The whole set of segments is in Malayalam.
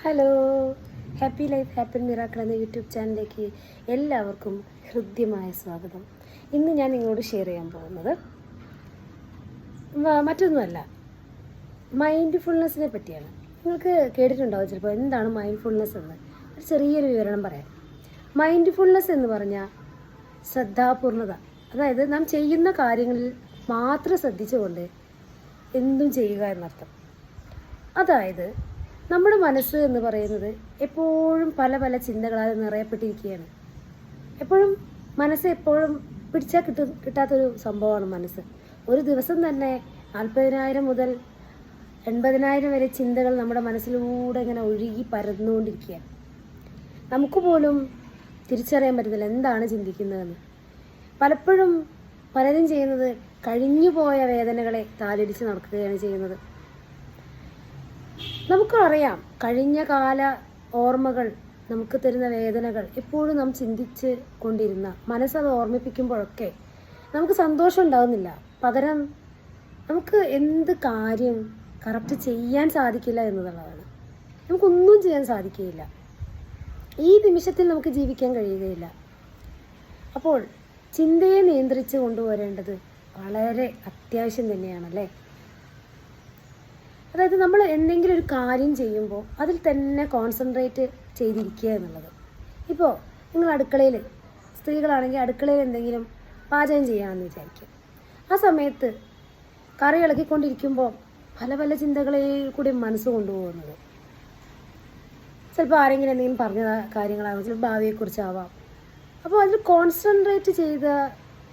Hello. Happy life happy miracle എന്ന യൂട്യൂബ് ചാനലിലേക്ക് എല്ലാവർക്കും ഹൃദ്യമായ സ്വാഗതം. ഇന്ന് ഞാൻ നിങ്ങളോട് ഷെയർ ചെയ്യാൻ പോകുന്നത് മറ്റൊന്നുമല്ല മൈൻഡ് ഫുൾനെസ്സിനെ പറ്റിയാണ്. നിങ്ങൾക്ക് കേട്ടിട്ടുണ്ടാവും ചിലപ്പോൾ എന്താണ് മൈൻഡ് ഫുൾനെസ് എന്ന്. ഒരു ചെറിയൊരു വിവരണം പറയാം. മൈൻഡ് ഫുൾനെസ് എന്ന് പറഞ്ഞാൽ ശ്രദ്ധാപൂർണത. അതായത് നാം ചെയ്യുന്ന കാര്യങ്ങളിൽ മാത്രം ശ്രദ്ധിച്ചുകൊണ്ട് എന്തും ചെയ്യുക എന്നർത്ഥം. അതായത് നമ്മുടെ മനസ്സ് എന്ന് പറയുന്നത് എപ്പോഴും പല പല ചിന്തകളാൽ നിറയപ്പെട്ടിരിക്കുകയാണ്. എപ്പോഴും മനസ്സ് എപ്പോഴും പിടിച്ചാൽ കിട്ടു കിട്ടാത്തൊരു സംഭവമാണ് മനസ്സ്. ഒരു ദിവസം തന്നെ നാൽപ്പതിനായിരം മുതൽ എൺപതിനായിരം വരെ ചിന്തകൾ നമ്മുടെ മനസ്സിലൂടെ ഇങ്ങനെ ഒഴുകി പരന്നുകൊണ്ടിരിക്കുകയാണ്. നമുക്ക് പോലും തിരിച്ചറിയാൻ പറ്റുന്നില്ല എന്താണ് ചിന്തിക്കുന്നതെന്ന്. പലപ്പോഴും പലരും ചെയ്യുന്നത് കഴിഞ്ഞുപോയ വേദനകളെ താലടിച്ച് നടക്കുകയാണ് ചെയ്യുന്നത്. നമുക്കറിയാം കഴിഞ്ഞ കാല ഓർമ്മകൾ നമുക്ക് തരുന്ന വേദനകൾ എപ്പോഴും നാം ചിന്തിച്ച് കൊണ്ടിരുന്ന മനസ്സത് ഓർമ്മിപ്പിക്കുമ്പോഴൊക്കെ നമുക്ക് സന്തോഷം ഉണ്ടാകുന്നില്ല പകരം നമുക്ക് എന്ത് കാര്യം കറക്റ്റ് ചെയ്യാൻ സാധിക്കില്ല എന്നുള്ളതാണ്. നമുക്കൊന്നും ചെയ്യാൻ സാധിക്കുകയില്ല. ഈ നിമിഷത്തിൽ നമുക്ക് ജീവിക്കാൻ കഴിയുകയില്ല. അപ്പോൾ ചിന്തയെ നിയന്ത്രിച്ച് കൊണ്ടുവരേണ്ടത് വളരെ അത്യാവശ്യം തന്നെയാണല്ലേ? അതായത് നമ്മൾ എന്തെങ്കിലും ഒരു കാര്യം ചെയ്യുമ്പോൾ അതിൽ തന്നെ കോൺസെൻട്രേറ്റ് ചെയ്തിരിക്കുക എന്നുള്ളത്. ഇപ്പോൾ നിങ്ങൾ അടുക്കളയിൽ സ്ത്രീകളാണെങ്കിൽ അടുക്കളയിൽ എന്തെങ്കിലും പാചകം ചെയ്യാമെന്ന് വിചാരിക്കും. ആ സമയത്ത് കറി ഇളക്കിക്കൊണ്ടിരിക്കുമ്പോൾ പല പല ചിന്തകളിൽ കൂടി മനസ്സ് കൊണ്ടുപോകുന്നത്. ചിലപ്പോൾ ആരെങ്കിലും എന്തെങ്കിലും പറഞ്ഞ കാര്യങ്ങളാവാം ചിലപ്പോൾ ഭാവിയെക്കുറിച്ചാവാം. അപ്പോൾ അതിൽ കോൺസെൻട്രേറ്റ് ചെയ്ത്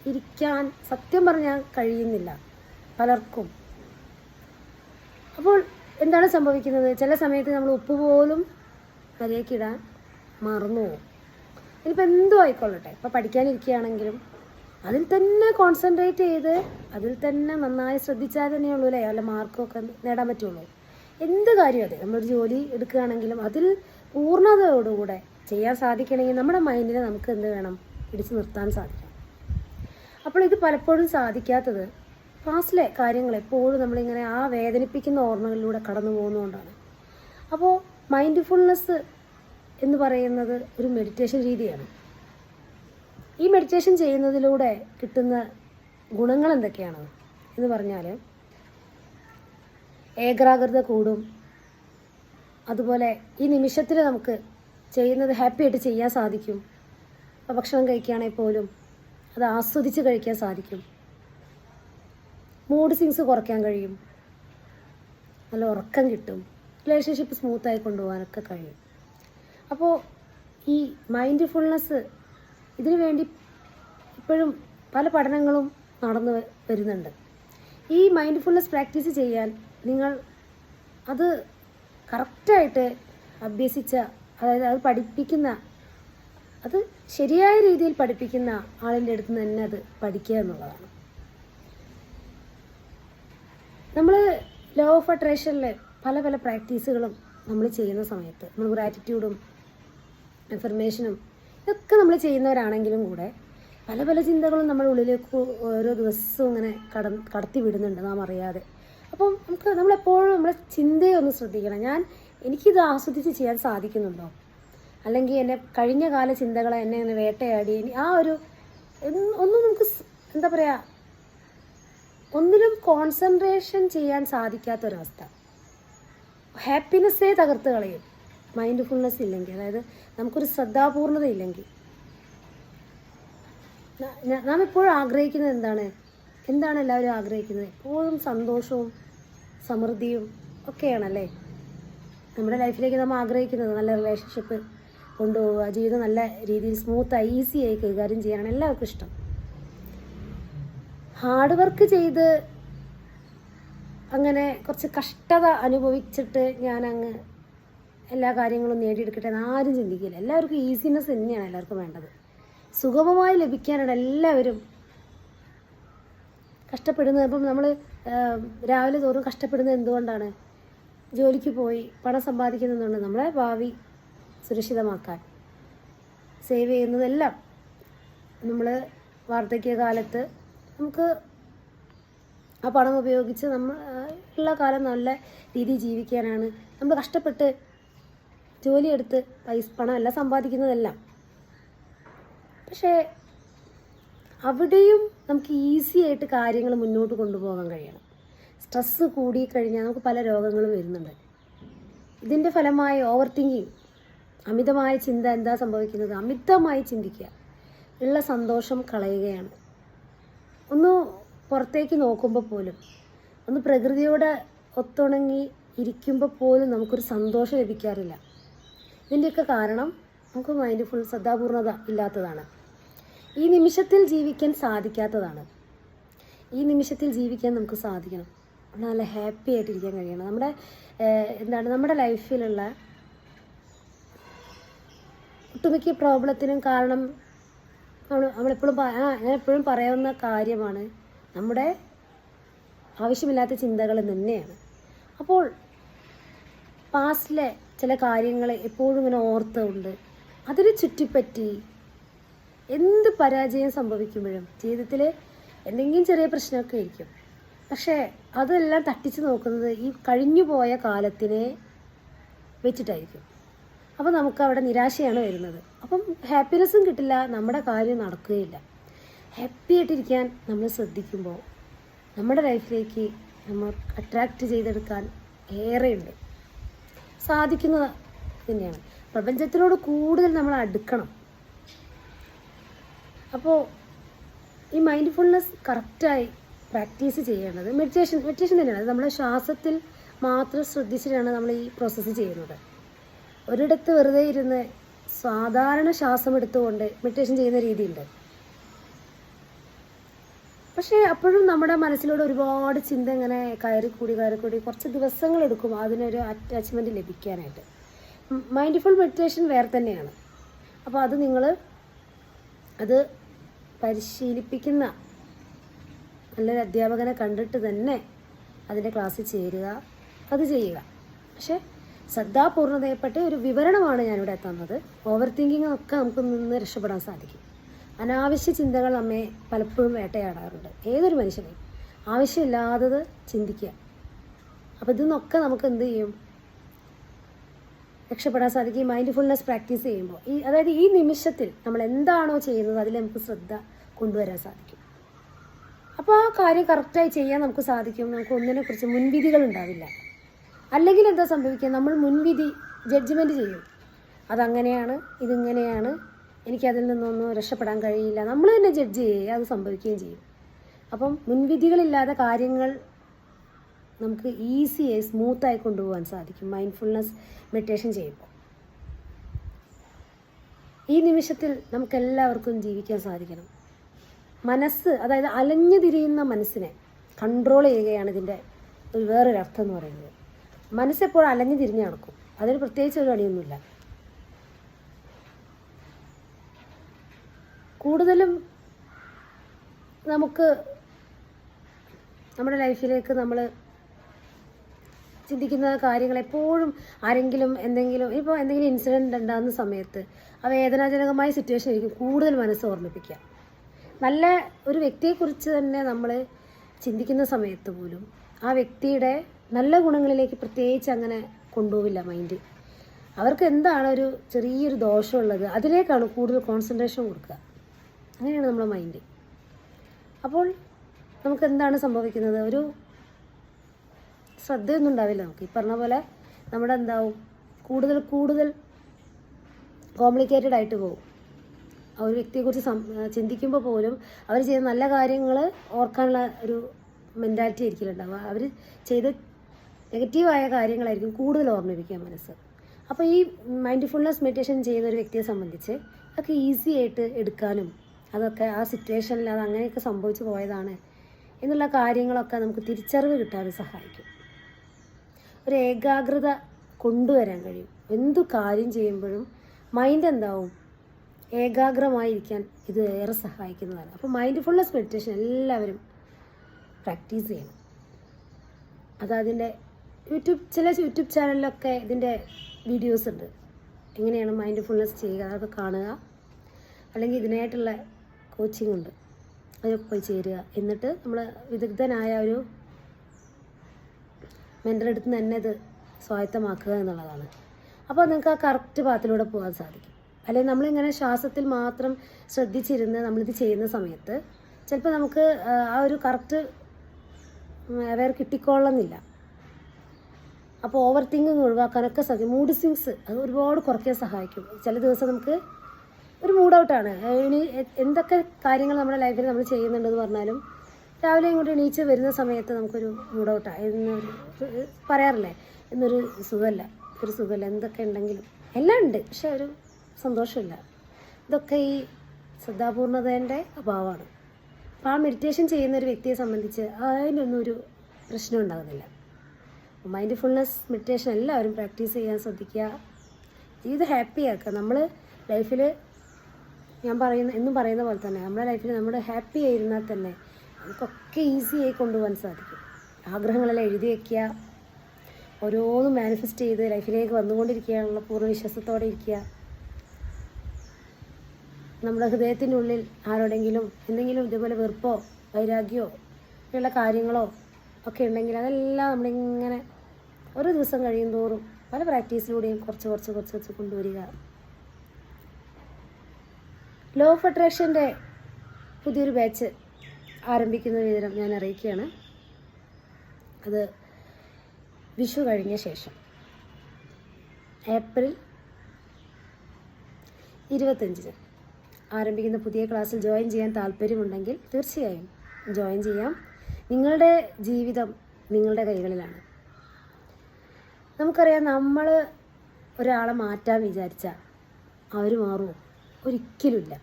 ഇരിക്കാൻ സത്യം പറഞ്ഞാൽ കഴിയുന്നില്ല. പലർക്കും അപ്പോൾ എന്താണ് സംഭവിക്കുന്നത്? ചില സമയത്ത് നമ്മൾ ഉപ്പ് പോലും മര്യാദക്കിടാൻ മറന്നു പോകും. ഇനിയിപ്പോൾ എന്തോ ആയിക്കൊള്ളട്ടെ? ഇപ്പോൾ പഠിക്കാനിരിക്കുകയാണെങ്കിലും അതിൽ തന്നെ കോൺസെൻട്രേറ്റ് ചെയ്ത് അതിൽ തന്നെ നന്നായി ശ്രദ്ധിച്ചാൽ തന്നെയുള്ളൂ അല്ലേ? അല്ല മാർക്കൊക്കെ നേടാൻ പറ്റുള്ളൂ. എന്ത് കാര്യം അതെ? നമ്മളൊരു ജോലി എടുക്കുകയാണെങ്കിലും അതിൽ പൂർണതയോടുകൂടെ ചെയ്യാൻ സാധിക്കണമെങ്കിൽ നമ്മുടെ മൈൻഡിനെ നമുക്ക് എന്ത് വേണം? പിടിച്ചു നിർത്താൻ സാധിക്കണം. അപ്പോൾ ഇത് പലപ്പോഴും സാധിക്കാത്തത് ക്ലാസ്സിലെ കാര്യങ്ങൾ എപ്പോഴും നമ്മളിങ്ങനെ ആ വേദനിപ്പിക്കുന്ന ഓർമ്മകളിലൂടെ കടന്നു പോകുന്നതുകൊണ്ടാണ്. അപ്പോൾ മൈൻഡ് ഫുൾനെസ് എന്ന് പറയുന്നത് ഒരു മെഡിറ്റേഷൻ രീതിയാണ്. ഈ മെഡിറ്റേഷൻ ചെയ്യുന്നതിലൂടെ കിട്ടുന്ന ഗുണങ്ങൾ എന്തൊക്കെയാണ്? എന്ന് പറഞ്ഞാൽ ഏകാഗ്രത കൂടും. അതുപോലെ ഈ നിമിഷത്തിൽ നമുക്ക് ചെയ്യുന്നത് ഹാപ്പി ആയിട്ട് ചെയ്യാൻ സാധിക്കും. ഭക്ഷണം കഴിക്കുകയാണെങ്കിൽ പോലും അത് ആസ്വദിച്ച് കഴിക്കാൻ സാധിക്കും. മൂഡ് സിങ്സ് കുറയ്ക്കാൻ കഴിയും. നല്ല ഉറക്കം കിട്ടും. റിലേഷൻഷിപ്പ് സ്മൂത്തായി കൊണ്ടുപോകാനൊക്കെ കഴിയും. അപ്പോൾ ഈ മൈൻഡ് ഫുൾനെസ് ഇതിനു വേണ്ടി ഇപ്പോഴും പല പഠനങ്ങളും നടന്നു വരുന്നുണ്ട്. ഈ മൈൻഡ് ഫുൾനെസ് പ്രാക്ടീസ് ചെയ്യാൻ നിങ്ങൾ അത് കറക്റ്റായിട്ട് അഭ്യസിച്ച അതായത് അത് പഠിപ്പിക്കുന്ന അത് ശരിയായ രീതിയിൽ പഠിപ്പിക്കുന്ന ആളിന്റെ അടുത്ത് നിന്ന് തന്നെ അത് പഠിക്കുക എന്നുള്ളതാണ്. നമ്മൾ ലോ ഓഫ് അട്രാക്ഷനിൽ പല പല പ്രാക്ടീസുകളും നമ്മൾ ചെയ്യുന്ന സമയത്ത് നമ്മൾ ഗ്രാറ്റിറ്റ്യൂഡും ഇൻഫർമേഷനും ഇതൊക്കെ നമ്മൾ ചെയ്യുന്നവരാണെങ്കിലും കൂടെ പല പല ചിന്തകളും നമ്മുടെ ഉള്ളിലേക്ക് ഓരോ ദിവസവും ഇങ്ങനെ കട കടത്തി വിടുന്നുണ്ട് നാം അറിയാതെ. അപ്പം നമുക്ക് നമ്മളെപ്പോഴും നമ്മുടെ ചിന്തയെ ഒന്ന് ശ്രദ്ധിക്കണം. ഞാൻ എനിക്കിത് ആസ്വദിച്ച് ചെയ്യാൻ സാധിക്കുന്നുണ്ടോ? അല്ലെങ്കിൽ എന്റെ കഴിഞ്ഞ കാല ചിന്തകളെ എന്നെ ഇങ്ങനെ വേട്ടയാടി. ആ ഒരു ഒന്നും നമുക്ക് എന്താ പറയുക ഒന്നിലും കോൺസെൻട്രേഷൻ ചെയ്യാൻ സാധിക്കാത്ത സാധിക്കാത്തൊരവസ്ഥ. ഹാപ്പിനെസ്സേ തകർത്ത് കളയും. മൈൻഡ്ഫുൾനെസ് ഇല്ലെങ്കിൽ അതായത് നമുക്കൊരു ശ്രദ്ധാപൂർണത ഇല്ലെങ്കിൽ നാം എപ്പോഴും ആഗ്രഹിക്കുന്നത് എന്താണ്? എന്താണ് എല്ലാവരും ആഗ്രഹിക്കുന്നത്? എപ്പോഴും സന്തോഷവും സമൃദ്ധിയും ഒക്കെയാണല്ലേ? നമ്മുടെ ലൈഫിലേക്ക് നമ്മൾ ആഗ്രഹിക്കുന്നത് നല്ല റിലേഷൻഷിപ്പ് കൊണ്ടുപോവുക ജീവിതം നല്ല രീതിയിൽ സ്മൂത്തായി ഈസിയായി കൈകാര്യം ചെയ്യാനാണ് എല്ലാവർക്കും ഇഷ്ടം. ഹാർഡ് വർക്ക് ചെയ്ത് അങ്ങനെ കുറച്ച് കഷ്ടത അനുഭവിച്ചിട്ട് ഞാൻ അങ്ങ് എല്ലാ കാര്യങ്ങളും നേടിയെടുക്കട്ടെ എന്ന് ആരും ചിന്തിക്കില്ല. എല്ലാവർക്കും ഈസിനെസ് തന്നെയാണ് എല്ലാവർക്കും വേണ്ടത്. സുഗമമായി ലഭിക്കാനാണ് എല്ലാവരും കഷ്ടപ്പെടുന്നത്. അപ്പം നമ്മൾ രാവിലെ തോറും കഷ്ടപ്പെടുന്നത് എന്തുകൊണ്ടാണ്? ജോലിക്ക് പോയി പണം സമ്പാദിക്കുന്നതുകൊണ്ട് നമ്മളെ ഭാവി സുരക്ഷിതമാക്കാൻ. സേവ് ചെയ്യുന്നതെല്ലാം നമ്മൾ വാർദ്ധക്യകാലത്ത് നമുക്ക് ആ പണം ഉപയോഗിച്ച് നമ്മൾ എല്ലാ കാലം നല്ല രീതിയിൽ ജീവിക്കാനാണ്. നമ്മൾ കഷ്ടപ്പെട്ട് ജോലിയെടുത്ത് പൈസ പണം എല്ലാം സമ്പാദിക്കുന്നതെല്ലാം. പക്ഷേ അവിടെയും നമുക്ക് ഈസി ആയിട്ട് കാര്യങ്ങൾ മുന്നോട്ട് കൊണ്ടുപോകാൻ കഴിയണം. സ്ട്രെസ്സ് കൂടിക്കഴിഞ്ഞാൽ നമുക്ക് പല രോഗങ്ങളും വരുന്നുണ്ട്. ഇതിന്റെ ഫലമായി ഓവർ തിങ്കിങ് അമിതമായ ചിന്ത എന്താ സംഭവിക്കുന്നത്? അമിതമായി ചിന്തിക്കുക. ഉള്ള സന്തോഷം കളയുകയാണ്. ഒന്ന് പുറത്തേക്ക് നോക്കുമ്പോൾ പോലും ഒന്ന് പ്രകൃതിയോട് ഒത്തുണങ്ങി ഇരിക്കുമ്പോൾ പോലും നമുക്കൊരു സന്തോഷം ലഭിക്കാറില്ല. ഇതിന്റെയൊക്കെ കാരണം നമുക്ക് മൈൻഡ് ഫുൾ ശ്രദ്ധാപൂർണത ഇല്ലാത്തതാണ്. ഈ നിമിഷത്തിൽ ജീവിക്കാൻ സാധിക്കാത്തതാണ്. ഈ നിമിഷത്തിൽ ജീവിക്കാൻ നമുക്ക് സാധിക്കണം. നല്ല ഹാപ്പി ആയിട്ടിരിക്കാൻ കഴിയണം. നമ്മുടെ എന്താണ് നമ്മുടെ ലൈഫിലുള്ള ഒട്ടുമിക്ക പ്രോബ്ലത്തിനും കാരണം നമ്മൾ നമ്മളെപ്പോഴും ഞാൻ എപ്പോഴും പറയാവുന്ന കാര്യമാണ് നമ്മുടെ ആവശ്യമില്ലാത്ത ചിന്തകൾ തന്നെയാണ്. അപ്പോൾ പാസ്റ്റിലെ ചില കാര്യങ്ങൾ എപ്പോഴും ഇങ്ങനെ ഓർത്തുകൊണ്ട് അതിനെ ചുറ്റിപ്പറ്റി എന്ത് പരാജയം സംഭവിക്കുമ്പോഴും ജീവിതത്തിൽ എന്തെങ്കിലും ചെറിയ പ്രശ്നമൊക്കെ ആയിരിക്കും. പക്ഷേ അതെല്ലാം തട്ടിച്ച് നോക്കുന്നത് ഈ കഴിഞ്ഞു പോയ കാലത്തിനെ വെച്ചിട്ടായിരിക്കും. അപ്പോൾ നമുക്ക് അവിടെ നിരാശയാണ് വരുന്നത്. അപ്പം ഹാപ്പിനെസ്സും കിട്ടില്ല നമ്മുടെ കാര്യം നടക്കുകയില്ല. ഹാപ്പി ആയിട്ടിരിക്കാൻ നമ്മൾ ശ്രദ്ധിക്കുമ്പോൾ നമ്മുടെ ലൈഫിലേക്ക് നമ്മൾ അട്രാക്റ്റ് ചെയ്തെടുക്കാൻ ഏറെയുണ്ട്. സാധിക്കുന്നത് തന്നെയാണ്. പ്രപഞ്ചത്തിനോട് കൂടുതൽ നമ്മൾ അടുക്കണം. അപ്പോൾ ഈ മൈൻഡ്ഫുൾനെസ് കറക്റ്റായി പ്രാക്ടീസ് ചെയ്യേണ്ടത് മെഡിറ്റേഷൻ മെഡിറ്റേഷൻ തന്നെയാണ്. നമ്മുടെ ശ്വാസത്തിൽ മാത്രം ശ്രദ്ധിച്ചിട്ടാണ് നമ്മൾ ഈ പ്രോസസ്സ് ചെയ്യുന്നത്. ഒരിടത്ത് വെറുതെ ഇരുന്ന് സാധാരണ ശ്വാസം എടുത്തുകൊണ്ട് മെഡിറ്റേഷൻ ചെയ്യുന്ന രീതിയുണ്ട്. പക്ഷേ അപ്പോഴും നമ്മുടെ മനസ്സിലൂടെ ഒരുപാട് ചിന്ത ഇങ്ങനെ കയറിക്കൂടി കയറിക്കൂടി കുറച്ച് ദിവസങ്ങൾ എടുക്കും അതിനൊരു അറ്റാച്ച്മെന്റ് ലഭിക്കാനായിട്ട്. മൈൻഡ്ഫുൾ മെഡിറ്റേഷൻ വേറെ തന്നെയാണ്. അപ്പോൾ അത് നിങ്ങൾ അത് പരിശീലിപ്പിക്കുന്ന നല്ലൊരു അധ്യാപകനെ കണ്ടിട്ട് തന്നെ അതിന്റെ ക്ലാസ്സിൽ ചേരുക അത് ചെയ്യുക. പക്ഷേ ശ്രദ്ധാപൂർണതയെപ്പറ്റി ഒരു വിവരണമാണ് ഞാനിവിടെ തന്നത്. ഓവർ തിങ്കിങ് ഒക്കെ നമുക്ക് നിന്ന് രക്ഷപ്പെടാൻ സാധിക്കും. അനാവശ്യ ചിന്തകൾ നമ്മെ പലപ്പോഴും വേട്ടയാടാറുണ്ട്. ഏതൊരു മനുഷ്യനെയും. ആവശ്യമില്ലാത്തത് ചിന്തിക്കുക. അപ്പോൾ ഇതിന്നൊക്കെ നമുക്ക് എന്ത് ചെയ്യും? രക്ഷപ്പെടാൻ സാധിക്കും. മൈൻഡ് മൈൻഡ്ഫുൾനെസ് പ്രാക്ടീസ് ചെയ്യുമ്പോൾ. ഈ അതായത് ഈ നിമിഷത്തിൽ നമ്മൾ എന്താണോ ചെയ്യുന്നത് അതിൽ നമുക്ക് ശ്രദ്ധ കൊണ്ടുവരാൻ സാധിക്കും. അപ്പോൾ ആ കാര്യം കറക്റ്റായി ചെയ്യാൻ നമുക്ക് സാധിക്കും. നമുക്ക് ഒന്നിനെക്കുറിച്ച് മുൻവിധികൾ ഉണ്ടാവില്ല. അല്ലെങ്കിൽ എന്താ സംഭവിക്കുക? നമ്മൾ മുൻവിധി ജഡ്ജ്മെന്റ് ചെയ്യും. അതങ്ങനെയാണ് ഇതിങ്ങനെയാണ്. എനിക്കതിൽ നിന്നൊന്നും രക്ഷപ്പെടാൻ കഴിയില്ല. നമ്മൾ തന്നെ ജഡ്ജ് ചെയ്യുക അത് സംഭവിക്കുകയും ചെയ്യും. അപ്പം മുൻവിധികളില്ലാതെ കാര്യങ്ങൾ നമുക്ക് ഈസിയായി സ്മൂത്തായി കൊണ്ടുപോകാൻ സാധിക്കും. മൈൻഡ്ഫുൾനെസ് മെഡിറ്റേഷൻ ചെയ്യുമ്പോൾ. ഈ നിമിഷത്തിൽ നമുക്കെല്ലാവർക്കും ജീവിക്കാൻ സാധിക്കണം. മനസ്സ് അതായത് അലഞ്ഞു തിരിയുന്ന മനസ്സിനെ കൺട്രോൾ ചെയ്യുകയാണ് ഇതിന്റെ ഒരു വേറൊരു അർത്ഥം എന്ന് പറയുന്നത്. മനസ്സെപ്പോഴും അലഞ്ഞു തിരിഞ്ഞ് നടക്കും. അതിന് പ്രത്യേകിച്ച് ഒരു പണിയൊന്നുമില്ല. കൂടുതലും നമുക്ക് നമ്മുടെ ലൈഫിലേക്ക് നമ്മൾ ചിന്തിക്കുന്ന കാര്യങ്ങൾ എപ്പോഴും ആരെങ്കിലും എന്തെങ്കിലും ഇപ്പോൾ എന്തെങ്കിലും ഇൻസിഡന്റ് ഉണ്ടാകുന്ന സമയത്ത് ആ വേദനാജനകമായ സിറ്റുവേഷൻ ആയിരിക്കും കൂടുതൽ മനസ്സ് ഓർമ്മിപ്പിക്കുക. നല്ല ഒരു വ്യക്തിയെക്കുറിച്ച് തന്നെ നമ്മൾ ചിന്തിക്കുന്ന സമയത്ത് പോലും ആ വ്യക്തിയുടെ നല്ല ഗുണങ്ങളിലേക്ക് പ്രത്യേകിച്ച് അങ്ങനെ കൊണ്ടുപോവില്ല മൈൻഡ് അവർക്ക് എന്താണ് ഒരു ചെറിയൊരു ദോഷമുള്ളത്? അതിലേക്കാണ് കൂടുതൽ കോൺസെൻട്രേഷൻ കൊടുക്കുക. അങ്ങനെയാണ് നമ്മുടെ മൈൻഡ് അപ്പോൾ നമുക്ക് എന്താണ് സംഭവിക്കുന്നത്? ഒരു ശ്രദ്ധയൊന്നും ഉണ്ടാവില്ല നമുക്ക്. ഈ പറഞ്ഞ പോലെ നമ്മുടെ എന്താവും? കൂടുതൽ കൂടുതൽ കോംപ്ലിക്കേറ്റഡ് ആയിട്ട് പോകും. ആ ഒരു വ്യക്തിയെക്കുറിച്ച് ചിന്തിക്കുമ്പോൾ പോലും അവർ ചെയ്ത നല്ല കാര്യങ്ങൾ ഓർക്കാനുള്ള ഒരു മെന്റാലിറ്റി ആയിരിക്കില്ല ഉണ്ടാവുക. അവർ ചെയ്ത നെഗറ്റീവായ കാര്യങ്ങളായിരിക്കും കൂടുതൽ ഓർമ്മിപ്പിക്കുക മനസ്സ്. അപ്പോൾ ഈ മൈൻഡ്ഫുൾനെസ് മെഡിറ്റേഷൻ ചെയ്യുന്ന ഒരു വ്യക്തിയെ സംബന്ധിച്ച് അതൊക്കെ ഈസി ആയിട്ട് എടുക്കാനും അതൊക്കെ ആ സിറ്റുവേഷനിൽ അത് അങ്ങനെയൊക്കെ സംഭവിച്ചു പോയതാണ് എന്നുള്ള കാര്യങ്ങളൊക്കെ നമുക്ക് തിരിച്ചറിവ് കിട്ടാൻ സഹായിക്കും. ഒരു ഏകാഗ്രത കൊണ്ടുവരാൻ കഴിയും. എന്തു കാര്യം ചെയ്യുമ്പോഴും മൈൻഡ് എന്താവും? ഏകാഗ്രമായിരിക്കാൻ ഇത് ഏറെ സഹായിക്കുന്നതാണ്. അപ്പോൾ മൈൻഡ്ഫുൾനെസ് മെഡിറ്റേഷൻ എല്ലാവരും പ്രാക്ടീസ് ചെയ്യണം. അതതിന്റെ യൂട്യൂബ് ചില യൂട്യൂബ് ചാനലിലൊക്കെ ഇതിന്റെ വീഡിയോസ് ഉണ്ട്. എങ്ങനെയാണ് മൈൻഡ് ഫുൾനെസ് ചെയ്യുക അതൊക്കെ കാണുക. അല്ലെങ്കിൽ ഇതിനായിട്ടുള്ള കോച്ചിങ് ഉണ്ട്. അതൊക്കെ പോയി ചേരുക. എന്നിട്ട് നമ്മൾ വിദഗ്ധനായ ഒരു മെന്ററെടുത്ത് തന്നെ ഇത് സ്വായത്തമാക്കുക എന്നുള്ളതാണ്. അപ്പോൾ നിങ്ങൾക്ക് ആ കറക്റ്റ് പാത്തിലൂടെ പോകാൻ സാധിക്കും. അല്ലെങ്കിൽ നമ്മളിങ്ങനെ ശ്വാസത്തിൽ മാത്രം ശ്രദ്ധിച്ചിരുന്ന് നമ്മളിത് ചെയ്യുന്ന സമയത്ത് ചിലപ്പോൾ നമുക്ക് ആ, ഒരു കറക്റ്റ് അവയർ കിട്ടിക്കൊള്ളുന്നില്ല അപ്പോൾ ഓവർ തിങ്കിങ് ഒഴിവാക്കാനൊക്കെ സാധിക്കും. മൂഡ് സ്വിങ്സ് അത് ഒരുപാട് കുറയ്ക്കാൻ സഹായിക്കും. ചില ദിവസം നമുക്ക് ഒരു മൂഡ് ഔട്ടാണ് ഇനി എന്തൊക്കെ കാര്യങ്ങൾ നമ്മുടെ ലൈഫിൽ നമ്മൾ ചെയ്യുന്നുണ്ടെന്ന് പറഞ്ഞാലും രാവിലെ ഇങ്ങോട്ട് എണീച്ച് വരുന്ന സമയത്ത് നമുക്കൊരു മൂഡ് ഔട്ടാണ് എന്നൊരു പറയാറില്ലേ? എന്നൊരു സുഖമല്ല ഒരു സുഖമല്ല എന്തൊക്കെ ഉണ്ടെങ്കിലും. എല്ലാം ഉണ്ട്. പക്ഷെ ഒരു സന്തോഷമില്ല. ഇതൊക്കെ ഈ ശ്രദ്ധാപൂർണതേന്റെ അഭാവമാണ്. അപ്പോൾ ആ മെഡിറ്റേഷൻ ചെയ്യുന്ന ഒരു വ്യക്തിയെ സംബന്ധിച്ച് അതിനൊന്നും ഒരു പ്രശ്നം ഉണ്ടാകുന്നില്ല. മൈൻഡ്ഫുൾനെസ് മെഡിറ്റേഷൻ എല്ലാവരും പ്രാക്ടീസ് ചെയ്യാൻ ശ്രദ്ധിക്കുക. ജീവിതം ഹാപ്പി ആക്കുക. നമ്മൾ ലൈഫിൽ ഞാൻ പറയുന്ന എന്നും പറയുന്ന പോലെ തന്നെ നമ്മുടെ ലൈഫിൽ നമ്മൾ ഹാപ്പി ആയിരുന്നാൽ തന്നെ നമുക്കൊക്കെ ഈസി ആയി കൊണ്ടുപോകാൻ സാധിക്കും. ആഗ്രഹങ്ങളെല്ലാം എഴുതി വയ്ക്കുക ഓരോന്നും മാനിഫെസ്റ്റ് ചെയ്ത് ലൈഫിലേക്ക് വന്നുകൊണ്ടിരിക്കുകയാണുള്ള പൂർണ വിശ്വാസത്തോടെ ഇരിക്കുക. നമ്മുടെ ഹൃദയത്തിനുള്ളിൽ ആരോടെങ്കിലും എന്തെങ്കിലും ഇതുപോലെ വെറുപ്പോ വൈരാഗ്യമോ ഉള്ള കാര്യങ്ങളോ ഒക്കെ ഉണ്ടെങ്കിൽ അതെല്ലാം നമ്മളിങ്ങനെ ഓരോ ദിവസം കഴിയും തോറും പല പ്രാക്ടീസിലൂടെയും കുറച്ച് കുറച്ച് കുറച്ച് കുറച്ച് കൊണ്ടുവരിക. ലോ ഓഫ് അട്രാക്ഷന്റെ പുതിയൊരു ബാച്ച് ആരംഭിക്കുന്ന വിവരം ഞാൻ അറിയിക്കുകയാണ്. അത് വിഷു കഴിഞ്ഞ ശേഷം ഏപ്രിൽ ഇരുപത്തഞ്ചിന് ആരംഭിക്കുന്ന പുതിയ ക്ലാസ്സിൽ ജോയിൻ ചെയ്യാൻ താല്പര്യമുണ്ടെങ്കിൽ തീർച്ചയായും ജോയിൻ ചെയ്യാം. നിങ്ങളുടെ ജീവിതം നിങ്ങളുടെ കൈകളിലാണ്. നമുക്കറിയാം നമ്മൾ ഒരാളെ മാറ്റാൻ വിചാരിച്ചാൽ അവർ മാറുമോ ഒരിക്കലുമില്ല.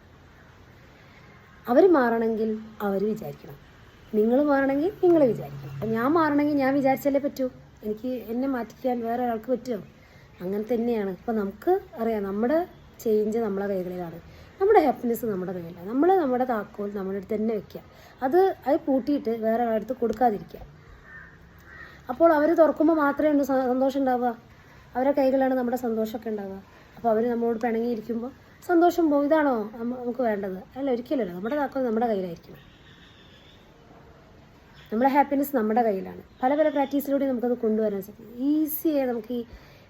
അവർ മാറണമെങ്കിൽ അവർ വിചാരിക്കണം. നിങ്ങൾ മാറണമെങ്കിൽ നിങ്ങൾ വിചാരിക്കണം. അപ്പം ഞാൻ മാറണമെങ്കിൽ ഞാൻ വിചാരിച്ചാലേ പറ്റൂ? എനിക്ക് എന്നെ മാറ്റിക്കാൻ വേറെ ഒരാൾക്ക് പറ്റുമോ? അങ്ങനെ തന്നെയാണ്. ഇപ്പം നമുക്ക് അറിയാം നമ്മുടെ ചേഞ്ച് നമ്മളെ കൈകളിലാണ്. നമ്മുടെ ഹാപ്പിനെസ് നമ്മുടെ കയ്യിലാണ് നമ്മൾ നമ്മുടെ താക്കോൽ നമ്മുടെ അടുത്ത് തന്നെ വെക്കുക. അത് അത് പൂട്ടിയിട്ട് വേറെ ഒരാളടുത്ത് കൊടുക്കാതിരിക്കുക. അപ്പോൾ അവർ തുറക്കുമ്പോൾ മാത്രമേ ഉണ്ട് സന്തോഷം ഉണ്ടാവുക. അവരുടെ കൈകളാണ് നമ്മുടെ സന്തോഷമൊക്കെ ഉണ്ടാവുക. അപ്പോൾ അവർ നമ്മളോട് പിണങ്ങിയിരിക്കുമ്പോൾ സന്തോഷം പോകും. ഇതാണോ നമുക്ക് വേണ്ടത്? അല്ല ഒരിക്കലല്ല. നമ്മുടെ താക്കോൽ നമ്മുടെ കയ്യിലായിരിക്കും. നമ്മുടെ ഹാപ്പിനെസ് നമ്മുടെ കയ്യിലാണ്. പല പല പ്രാക്ടീസിലൂടെ നമുക്കത് കൊണ്ടുവരാൻ സാധിക്കും. ഈസിയായി നമുക്ക് ഈ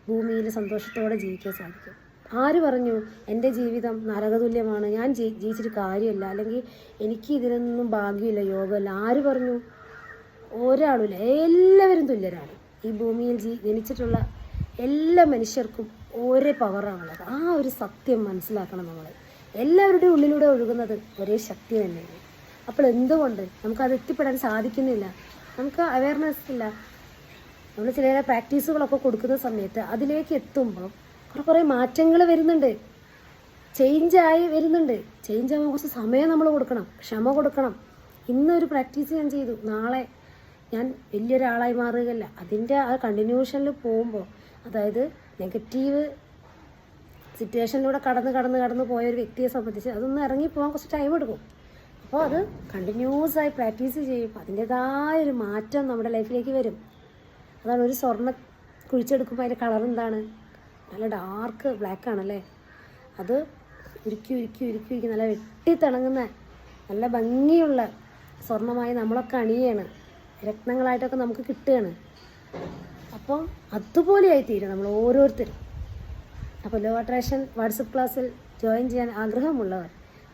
ഭൂമിയിൽ സന്തോഷത്തോടെ ജീവിക്കാൻ സാധിക്കും. ആര് പറഞ്ഞു എന്റെ ജീവിതം നരകതുല്യമാണ്. ഞാൻ ജീവിച്ചിട്ട് കാര്യമില്ല. അല്ലെങ്കിൽ എനിക്ക് ഇതിനൊന്നും ഭാഗ്യമില്ല യോഗമല്ല. ആര് പറഞ്ഞു? ഒരാളുമില്ല. എല്ലാവരും തുല്യരാണ്. ഈ ഭൂമിയിൽ ജീ ജനിച്ചിട്ടുള്ള എല്ലാ മനുഷ്യർക്കും ഒരേ പവറാണുള്ളത് ആ ഒരു സത്യം മനസ്സിലാക്കണം നമ്മൾ എല്ലാവരുടെയും ഉള്ളിലൂടെ ഒഴുകുന്നത് ഒരേ ശക്തി തന്നെയാണ്. അപ്പോൾ എന്തുകൊണ്ട് നമുക്കത് എത്തിപ്പെടാൻ സാധിക്കുന്നില്ല? നമുക്ക് അവയർനെസ് ഇല്ല. നമ്മൾ ചില പ്രാക്ടീസുകളൊക്കെ കൊടുക്കുന്ന സമയത്ത് അതിലേക്ക് എത്തുമ്പോൾ കുറേ കുറേ മാറ്റങ്ങൾ വരുന്നുണ്ട്. ചേഞ്ചായി വരുന്നുണ്ട്. ചേഞ്ച് ആവാൻ കുറച്ച് സമയം നമ്മൾ കൊടുക്കണം. ക്ഷമ കൊടുക്കണം. ഇന്നൊരു പ്രാക്ടീസ് ഞാൻ ചെയ്തു. നാളെ ഞാൻ വലിയൊരാളായി മാറുകയല്ല. അതിന്റെ ആ കണ്ടിന്യൂഷനിൽ പോകുമ്പോൾ അതായത് നെഗറ്റീവ് സിറ്റുവേഷനിലൂടെ കടന്ന് കടന്ന് കടന്ന് പോയ ഒരു വ്യക്തിയെ സംബന്ധിച്ച് അതൊന്ന് ഇറങ്ങി പോകാൻ കുറച്ച് ടൈം എടുക്കും. അപ്പോൾ അത് കണ്ടിന്യൂസ് ആയി പ്രാക്ടീസ് ചെയ്യുമ്പോൾ അതിന്റെതായ ഒരു മാറ്റം നമ്മുടെ ലൈഫിലേക്ക് വരും. അതാണ് ഒരു സ്വർണ കുഴിച്ചെടുക്കുമ്പോൾ അതിന്റെ കളർ എന്താണ്? നല്ല ഡാർക്ക് ബ്ലാക്ക് ആണല്ലേ? അത് ഉരുക്കി ഉരുക്കി ഉരുക്കി ഉരുക്കി നല്ല വെട്ടിത്തിണങ്ങുന്ന നല്ല ഭംഗിയുള്ള സ്വർണമായി നമ്മളൊക്കെ അണിയാണ്. രത്നങ്ങളായിട്ടൊക്കെ നമുക്ക് കിട്ടുകയാണ്. അപ്പം അതുപോലെയായി തീരും നമ്മൾ ഓരോരുത്തരും. അപ്പോൾ ലോ അട്രാക്ഷൻ വാട്സപ്പ് ക്ലാസ്സിൽ ജോയിൻ ചെയ്യാൻ ആഗ്രഹമുള്ളവർ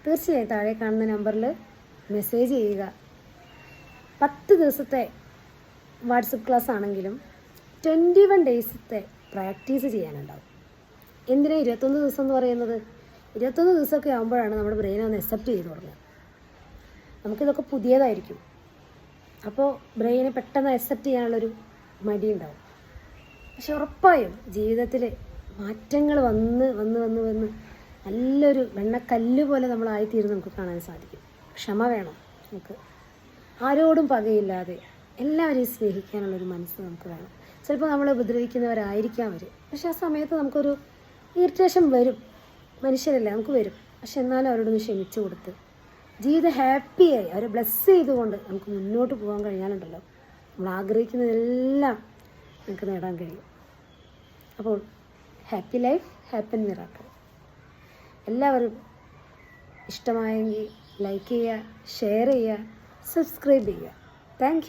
തീർച്ചയായും താഴെ കാണുന്ന നമ്പറിൽ മെസ്സേജ് ചെയ്യുക. പത്ത് ദിവസത്തെ വാട്സപ്പ് ക്ലാസ് ആണെങ്കിലും ട്വന്റി വൺ ഡേയ്സത്തെ പ്രാക്ടീസ് ചെയ്യാനുണ്ടാവും. എന്തിനാ ഇരുപത്തൊന്ന് ദിവസം എന്ന് പറയുന്നത്? ഇരുപത്തൊന്ന് ദിവസമൊക്കെ ആകുമ്പോഴാണ് നമ്മുടെ ബ്രെയിൻ ഒന്ന് അക്സെപ്റ്റ് ചെയ്ത് തുടങ്ങുക. നമുക്കിതൊക്കെ പുതിയതായിരിക്കും. അപ്പോൾ ബ്രെയിനെ പെട്ടെന്ന് അക്സെപ്റ്റ് ചെയ്യാനുള്ളൊരു മടി ഉണ്ടാവും പക്ഷെ ഉറപ്പായും ജീവിതത്തിൽ മാറ്റങ്ങൾ വന്ന് വന്ന് വന്ന് വന്ന് നല്ലൊരു വെണ്ണക്കല്ല് പോലെ നമ്മളായിത്തീരുന്ന നമുക്ക് കാണാൻ സാധിക്കും. ക്ഷമ വേണം നമുക്ക്. ആരോടും പകയില്ലാതെ എല്ലാവരെയും സ്നേഹിക്കാനുള്ളൊരു മനസ്സ് നമുക്ക് വേണം. ചിലപ്പോൾ നമ്മളെ ഉപദ്രവിക്കുന്നവരായിരിക്കാം അവർ പക്ഷെ ആ സമയത്ത് നമുക്കൊരു ഇറിറ്റേഷൻ വരും. മനുഷ്യരല്ലേ നമുക്ക് വരും. പക്ഷെ എന്നാലും അവരോടൊന്ന് ക്ഷമിച്ചു കൊടുത്ത് ജീവിതം ഹാപ്പിയായി. അവരെ ബ്ലെസ് ചെയ്തുകൊണ്ട് നമുക്ക് മുന്നോട്ട് പോകാൻ കഴിയാനുണ്ടല്ലോ. നമ്മൾ ആഗ്രഹിക്കുന്നതെല്ലാം നമുക്ക് നേടാൻ കഴിയും. അപ്പോൾ ഹാപ്പി ലൈഫ് ഹാപ്പൻ മിറാക്കൾ എല്ലാവരും ഇഷ്ടമായെങ്കിൽ ലൈക്ക് ചെയ്യുക ഷെയർ ചെയ്യുക സബ്സ്ക്രൈബ് ചെയ്യുക. താങ്ക്